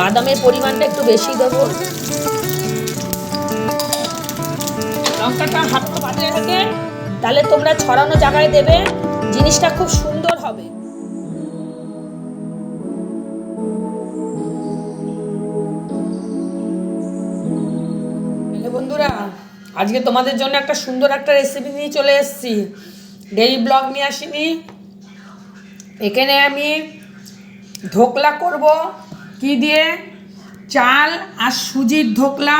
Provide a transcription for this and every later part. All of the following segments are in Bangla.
বাদামের পরিমাণটা একটু বেশি দেবো। লঙ্কাটা বাজে থাকে তাহলে তোমরা ছড়ানো জায়গায় দেবে, জিনিসটা খুব সুন্দর হবে। বন্ধুরা, আজকে তোমাদের জন্য একটা সুন্দর একটা রেসিপি নিয়ে চলে এসেছি। ডেইলি ব্লগ নিয়ে আসিনি। এখানে আমি ধোকলা করব কি দিয়ে? চাল আর সুজির ধোকলা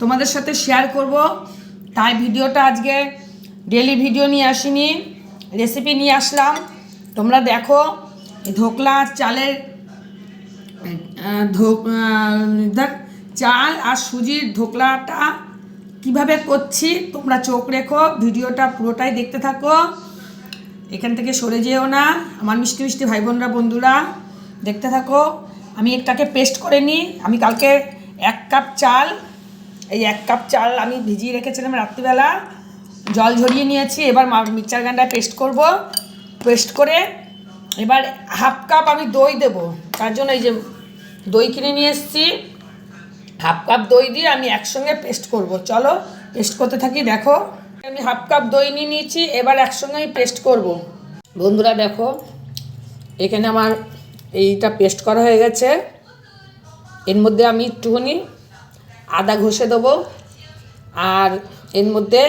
তোমাদের সাথে শেয়ার করব। তাই ভিডিওটা আজকে ডেলি ভিডিও নিয়ে আসিনি রেসিপি নিয়ে আসলাম। তোমরা দেখো ধোকলা চালের দেখ, চাল আর সুজির ধোকলাটা কীভাবে করছি তোমরা চোখ রেখো, ভিডিওটা পুরোটাই দেখতে থাকো। এখান থেকে সরে যেও না, আমার মিষ্টি মিষ্টি ভাই বোনরা, বন্ধুরা, দেখতে থাকো। আমি এটাকে পেস্ট করে নিই। আমি কালকে এক কাপ চাল, এই এক কাপ চাল আমি ভিজিয়ে রেখেছিলাম রাত্রিবেলা। জল ঝরিয়ে নিয়েছি, এবার মিক্সার গ্রাইন্ডার পেস্ট করব। পেস্ট করে এবার হাফ কাপ আমি দই দেবো। তার জন্য এই যে দই কিনে নিয়ে এসেছি। হাফ কাপ দই দিয়ে আমি একসঙ্গে পেস্ট করব। চলো পেস্ট করতে থাকি, দেখো। আমি হাফ কাপ দই নিয়ে নিয়েছি, এবার একসঙ্গে আমি পেস্ট করব। বন্ধুরা দেখো, এখানে আমার এইটা পেস্ট করা হয়ে গেছে। এর মধ্যে আমি একটুখানি আদা ঘষে দেবো আর এর মধ্যে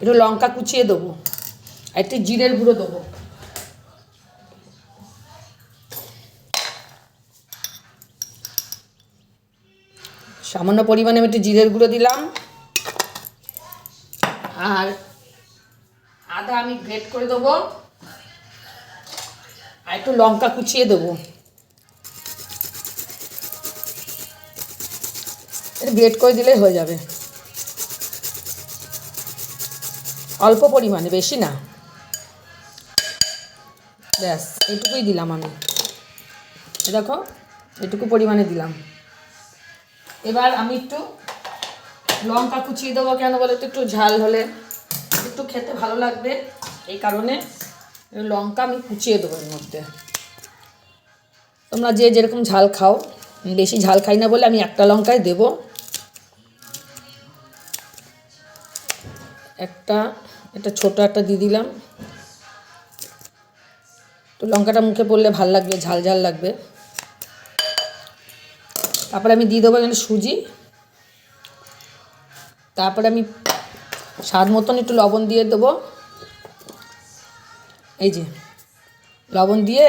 একটু লঙ্কা কুচিয়ে দেবো। আর একটু জিরের গুঁড়ো দেবো। সামান্য পরিমাণে আমি একটু জিরের গুঁড়ো দিলাম। আর আদা আমি গ্রেট করে দেবো। আর একটু লঙ্কা কুচিয়ে দেবো। এটা গ্রেট করে দিলেই হয়ে যাবে। অল্প পরিমাণে, বেশি না। ব্যাস এটুকুই দিলাম আমি। দেখো এটুকু পরিমাণে দিলাম। এবার আমি একটু লঙ্কা কুচিয়ে দেবো কেন বলে তো? একটু ঝাল হলে, একটু খেতে ভালো লাগবে, এই কারণে। লঙ্কা আমি কুচিয়ে দেবো এর মধ্যে। তোমরা যে যেরকম ঝাল খাও বেশি ঝাল খাই না বলে আমি একটা লঙ্কায় দেবো। একটা একটা ছোট একটা দিয়ে দিলাম। তো লঙ্কাটা মুখে পড়লে ভালো লাগবে, ঝাল ঝাল লাগবে। তারপরে আমি দিয়ে দেবো এখানে সুজি। তারপরে আমি স্বাদ মতন একটু লবণ দিয়ে দেবো। এই যে, লবণ দিয়ে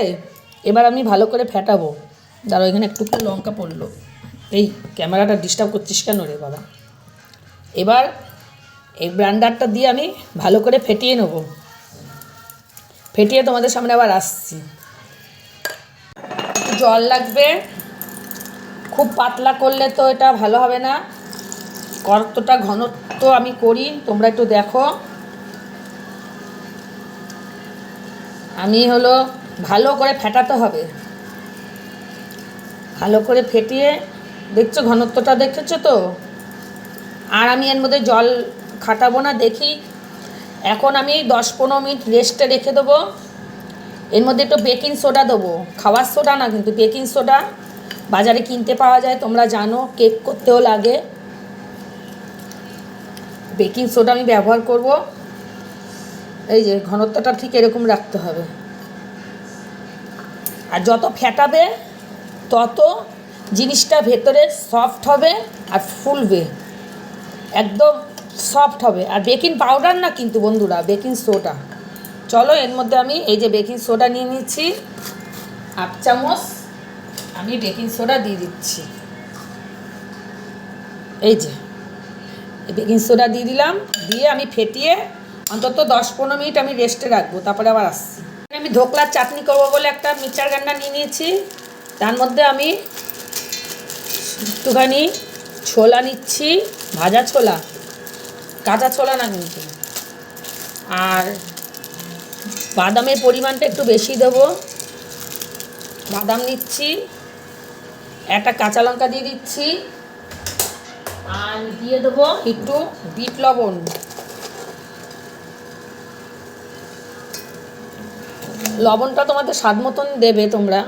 এবার আমি ভালো করে ফেটাবো। দাঁড়ো এখানে একটু করে লঙ্কা পড়ল। এই ক্যামেরাটা ডিস্টার্ব করছিস কেন রে বাবা? এবার এই ব্রান্ডারটা দিয়ে আমি ভালো করে ফেটিয়ে নেব। ফেটিয়ে তোমাদের সামনে আবার আসছি। জল লাগবে। খুব পাতলা করলে তো এটা ভালো হবে না। কতটা ঘনত্ব আমি করি, তোমরা একটু দেখো। আমি হলো ভালো করে ফেটাতে হবে। ভালো করে ফেটিয়ে, দেখছ ঘনত্বটা দেখেছ তো? আর আমি এর মধ্যে জল খাটাবো না, দেখি। এখন আমি দশ পনেরো মিনিট রেস্টে রেখে দেবো। এর মধ্যে একটু বেকিং সোডা দেবো। খাওয়ার সোডা না, কিন্তু বেকিং সোডা বাজারে কিনতে পাওয়া যায়, তোমরা জানো কেক করতেও লাগে। বেকিং সোডা আমি ব্যবহার করব। এই যে ঘনত্বটা ঠিক এরকম রাখতে হবে। আর যত ফেটাবে, তত জিনিসটা ভেতরে সফট হবে আর ফুলবে। একদম সফট হবে। আর বেকিং পাউডার না কিন্তু বন্ধুরা বেকিং সোডা চলো এর মধ্যে আমি এই যে বেকিং সোডা নিয়ে নিচ্ছি। হাফ চামচ আমি বেকিং সোডা দিয়ে দিচ্ছি। এই যে বেকিং সোডা দিয়ে দিলাম। দিয়ে আমি ফেটিয়ে অন্তত দশ পনেরো মিনিট আমি রেস্টে রাখব, তারপরে আবার আসছি। আমি ধোকলার চাটনি করব বলে একটা মিক্সচার গ্রাইন্ডার নিয়ে নিয়েছি, তার মধ্যে আমি একটুখানি ছোলা নিচ্ছি, ভাজা ছোলা, কাঁচা ছোলা না কিন্তু। আর বাদামের পরিমাণটা একটু বেশি দেবো। বাদাম নিচ্ছি, একটা কাঁচা লঙ্কা দিয়ে দিচ্ছি, আর দিয়ে দেবো একটু বিট লবণ। লবণটা তোমাদের স্বাদ মতন দেবে তোমরা।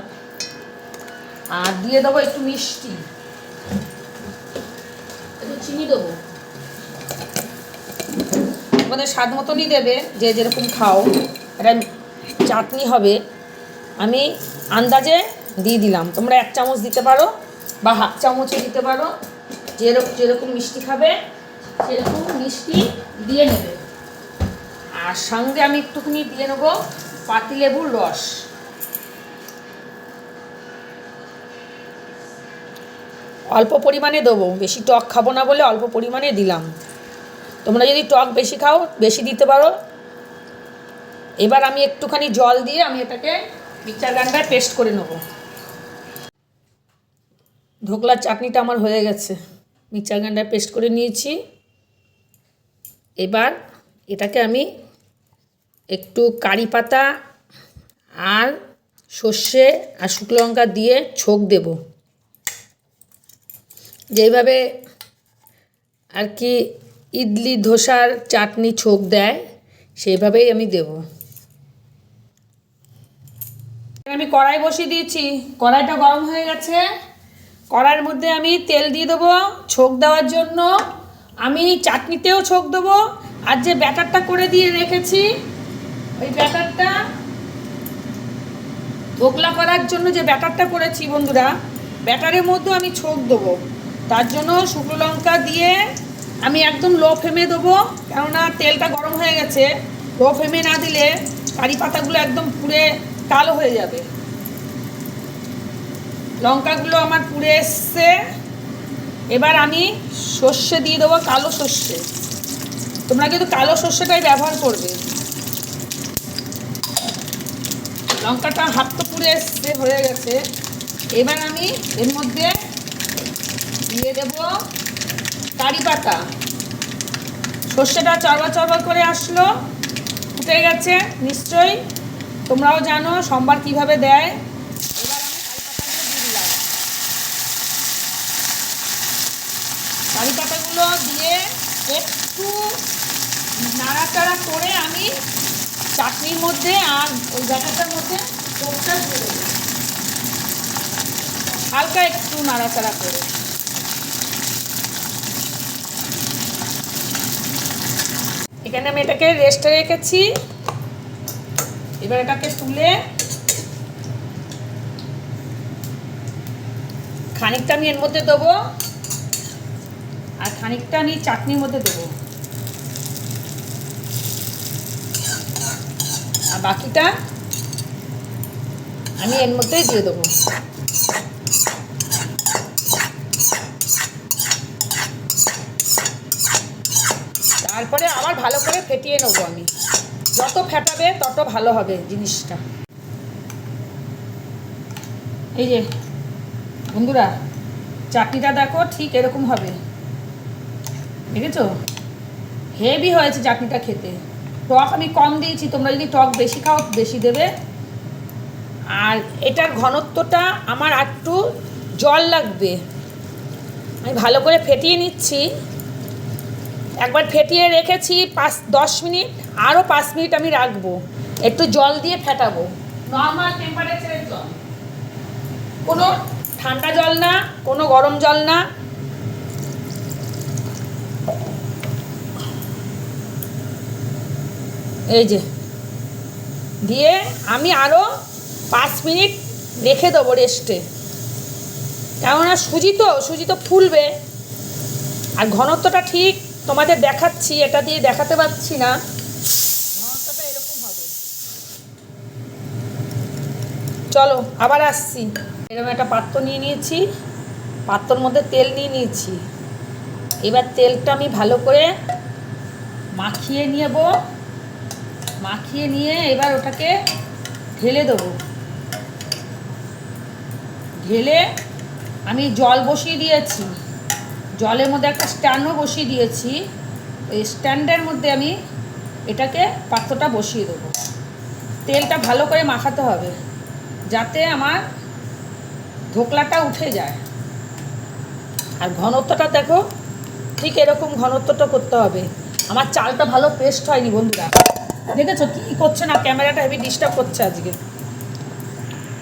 আর দিয়ে দেবো একটু মিষ্টি। একটু চিনি দেবো। তোমাদের স্বাদ মতনই দেবে যে যেরকম খাও। এটা চাটনি হবে। আমি আন্দাজে দিয়ে দিলাম। তোমরা এক চামচ দিতে পারো বা হাফ চামচে দিতে পারো। যেরকম যেরকম মিষ্টি খাবে, সেরকম মিষ্টি দিয়ে নেবে। আর সঙ্গে আমি একটুখানি দিয়ে নেব পাতিলেবুর রস। অল্প পরিমাণে দেবো, বেশি টক খাব না বলে অল্প পরিমাণে দিলাম। তোমরা যদি টক বেশি খাও, বেশি দিতে পারো। এবার আমি একটুখানি জল দিয়ে আমি এটাকে মিক্সার গ্রাইন্ডার পেস্ট করে নেব। ঢোকলার চাটনিটা আমার হয়ে গেছে। মিক্সার গ্রাইন্ডার পেস্ট করে নিয়েছি। এবার এটাকে আমি একটু কারি পাতা আর সর্ষে আর শুকনো লঙ্কা দিয়ে ছোক দেব। যেইভাবে আর কি ইডলি, ধোসার চাটনি ছোক দেয় সেইভাবেই আমি দেব। আমি কড়াই বসিয়ে দিয়েছি। কড়াইটা গরম হয়ে গেছে। কড়াইয়ের মধ্যে আমি তেল দিয়ে দেবো ছোক দেওয়ার জন্য। আমি চাটনিতেও ছোক দেবো। আর যে ব্যাটারটা করে দিয়ে রেখেছি ওই ব্যাটারটা ধোকলা করার জন্য যে ব্যাটারটা করেছি বন্ধুরা, ব্যাটারের মধ্যে আমি ছোক দেবো। তার জন্য শুকনো লঙ্কা দিয়ে আমি একদম লো ফ্লেমে দেবো, কেননা তেলটা গরম হয়ে গেছে। লো ফ্লেমে না দিলে কারি পাতাগুলো একদম পুড়ে কালো হয়ে যাবে। লঙ্কাগুলো আমার পুড়ে এসছে। এবার আমি সর্ষে দিয়ে দেবো কালো সর্ষে। তোমরা কিন্তু কালো সর্ষেটাই ব্যবহার করবে। লঙ্কাটা হাত তো পুড়ে এসছে, হয়ে গেছে। এবার আমি এর মধ্যে দিয়ে দেব কারি পাতা। সর্ষেটা চড়বা চড়বা করে আসলো, ফুটে গেছে, নিশ্চয়ই। তোমরাও জানো সোমবার কীভাবে দেয়। এবার আমি কারি পাতাগুলো দিয়ে একটু নাড়াচাড়া করে আমি চাটনির মধ্যে আর ওই ব্যাটারটার মধ্যে হালকা একটু নাড়াচাড়া করে। এখানে আমি এটাকে রেস্টে রেখেছি। এবার এটাকে তুলে খানিকটা আমি এর মধ্যে দেবো। আর খানিকটা আমি চাটনির মধ্যে দেবো। আর বাকিটা আমি এর মধ্যেই দিয়ে দেবো। তারপরে আবার ভালো করে ফেটিয়ে নেব আমি। যত ফেটাবে তত ভালো হবে জিনিসটা। এই যে, বন্ধুরা, চাটনিটা দেখো ঠিক এরকম হবে। দেখেছ? হেভি হয়েছে চাটনিটা খেতে। টক আমি কম দিয়েছি তোমরা যদি টক বেশি খাও বেশি দেবে। আর এটার ঘনত্বটা আমার একটু জল লাগবে। আমি ভালো করে ফেটিয়ে নিচ্ছি। একবার ফেটিয়ে রেখেছি পাঁচ দশ মিনিট আরও পাঁচ মিনিট আমি রাখব। একটু জল দিয়ে ফেটাবো। নর্মাল টেম্পারেচারের জল। কোনো ঠান্ডা জল না কোনো গরম জল না। এই যে। দিয়ে আমি আরও পাঁচ মিনিট রেখে দেবো রেস্টে কেননা সুজি তো সুজি তো ফুলবে। আর ঘনত্বটা ঠিক তোমাদের দেখাচ্ছি, এটা দিয়ে দেখাতে পারছি না। ঘনত্বটা এরকম হবে। চলো, আবার আসছি। এরকম একটা পাত্র নিয়ে নিয়েছি। পাত্রর মধ্যে তেল নিয়ে নিয়েছি। এবার তেলটা আমি ভালো করে মাখিয়ে নেব। মাখিয়ে নিয়ে এবার ওটাকে ঢেলে দেবো। ঢেলে আমি জল বসিয়ে দিয়েছি। জলের মধ্যে একটা স্ট্যান্ডও বসিয়ে দিয়েছি। ওই স্ট্যান্ডের মধ্যে আমি এটাকে পাত্রটা বসিয়ে দেবো। তেলটা ভালো করে মাখাতে হবে যাতে আমার ধোকলাটা উঠে যায়। আর ঘনত্বটা দেখো, ঠিক এরকম ঘনত্বটা করতে হবে। আমার চালটা ভালো পেস্ট হয়নি বন্ধুরা। দেখেছ কী করছে না? ক্যামেরাটা হেভি ডিস্টার্ব করছে আজকে।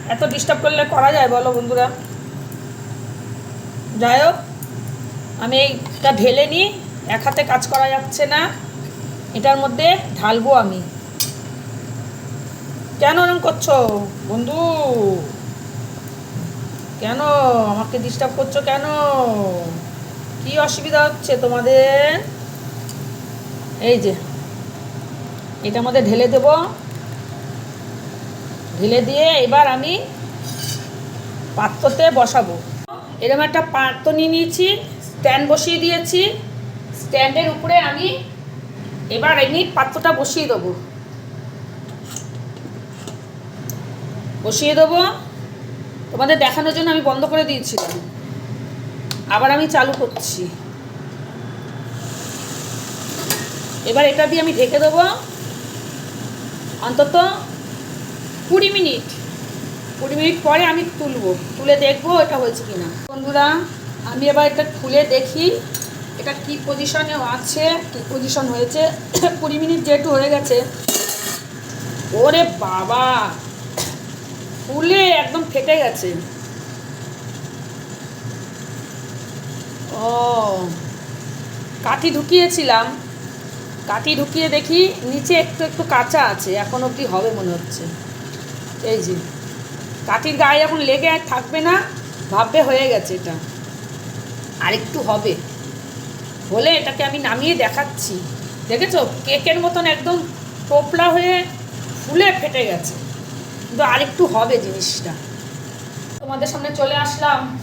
এত ডিস্টার্ব করলে করা যায় বলো বন্ধুরা? যাই হোক, আমি এইটা ঢেলে নিই, এক হাতে কাজ করা যাচ্ছে না। এটার মধ্যে ঢালবো আমি। কেন ওরম করছ বন্ধু? কেন আমাকে ডিস্টার্ব করছ কেন? কি অসুবিধা হচ্ছে তোমাদের? এই যে এটার মধ্যে ঢেলে দেব। ঢেলে দিয়ে এবার আমি পাত্রতে বসাবো। এরকম একটা পাত্র নিয়ে নিয়েছি স্ট্যান্ড বসিয়ে দিয়েছি। স্ট্যান্ডের উপরে আমি এবার এমনি পাত্রটা বসিয়ে দেবো। বসিয়ে দেবো। তোমাদের দেখানোর জন্য আমি বন্ধ করে দিয়েছিলাম। আবার আমি চালু করছি। এবার এটা দিয়ে আমি ঢেকে দেবো। অন্তত কুড়ি মিনিট। কুড়ি মিনিট পরে আমি তুলবো। তুলে দেখব এটা হয়েছে কি না বন্ধুরা, আমি এবার এটা খুলে দেখি। এটা কি পজিশনে আছে, কি পজিশন হয়েছে। কুড়ি মিনিট যেহেতু হয়ে গেছে। ওরে বাবা! ফুলে একদম ফেটে গেছে। ও, কাঠি ঢুকিয়েছিলাম। কাঠি ঢুকিয়ে দেখি নিচে একটু একটু কাঁচা আছে, এখন অবধি হবে মনে হচ্ছে। এই যে, কাঠির গায়ে যখন লেগে আর থাকবে না, ভাববে হয়ে গেছে এটা। আর একটু হবে। হলে এটাকে আমি নামিয়ে দেখাচ্ছি। দেখেছ? কেকের মতন একদম টোপলা হয়ে ফুলে ফেটে গেছে। কিন্তু আরেকটু হবে জিনিসটা। তোমাদের সামনে চলে আসলাম।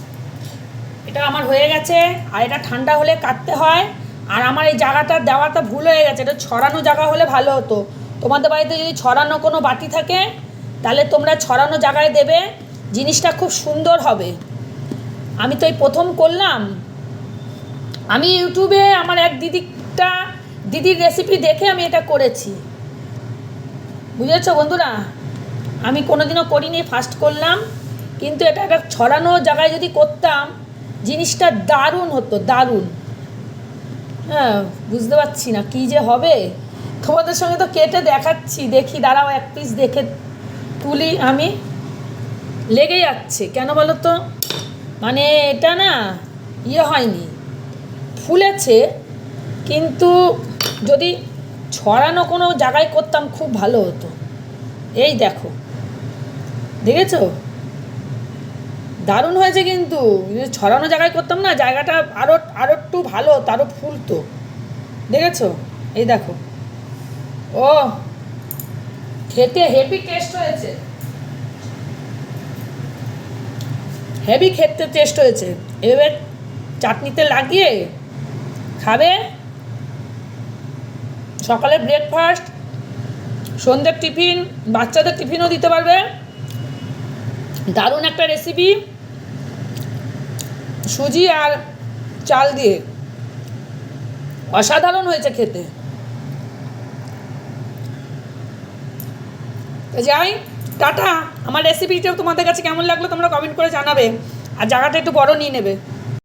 এটা আমার হয়ে গেছে, আর এটা ঠান্ডা হলে কাটতে হয়। আর আমার এই জায়গাটা দেওয়াটা ভুল হয়ে গেছে। এটা ছড়ানো জায়গা হলে ভালো হতো। তোমাদের বাড়িতে যদি ছড়ানো কোনো বাটি থাকে, তাহলে তোমরা ছড়ানো জায়গায় দেবে, জিনিসটা খুব সুন্দর হবে। আমি তো এই প্রথম করলাম। আমি ইউটিউবে আমার এক দিদিটা, দিদির রেসিপি দেখে আমি এটা করেছি। বুঝেছ বন্ধুরা? আমি কোনোদিনও করিনি ফার্স্ট করলাম। কিন্তু এটা একটা ছড়ানো জায়গায় যদি করতাম, জিনিসটা দারুণ হতো, দারুণ। হ্যাঁ বুঝতে পারছি না, কী যে হবে? তোমাদের সঙ্গে তো কেটে দেখাচ্ছি, দেখি, দাঁড়াও এক পিস দেখে তুলি আমি। লেগে যাচ্ছে, কেন বলো তো? মানে এটা না ইয়ে হয়নি, ফুলেছে, কিন্তু যদি ছড়ানো কোনো জায়গায় করতাম খুব ভালো হতো। এই দেখো, দেখেছ? দারুণ হয়েছে কিন্তু। ছড়ানো জায়গায় করতাম না, জায়গাটা আরও আরও একটু ভালো, তারও ফুলতো দেখেছ? এই দেখো। ও, খেতে হেভি টেস্ট হয়েছে। হেভি খেতে টেস্ট হয়েছে। এভাবে চাটনিতে লাগিয়ে খাবে। সকালে ব্রেকফাস্ট সন্ধ্যের টিফিন বাচ্চাদের টিফিনও দিতে পারবে। দারুণ একটা রেসিপি সুজি আর চাল দিয়ে। অসাধারণ হয়েছে খেতে। যাই টাটা। আমার রেসিপিটা তোমাদের কাছে কেমন লাগল তোমরা কমেন্ট করে জানাবে। আর জায়গাটা একটু বড় নিয়ে নেবে।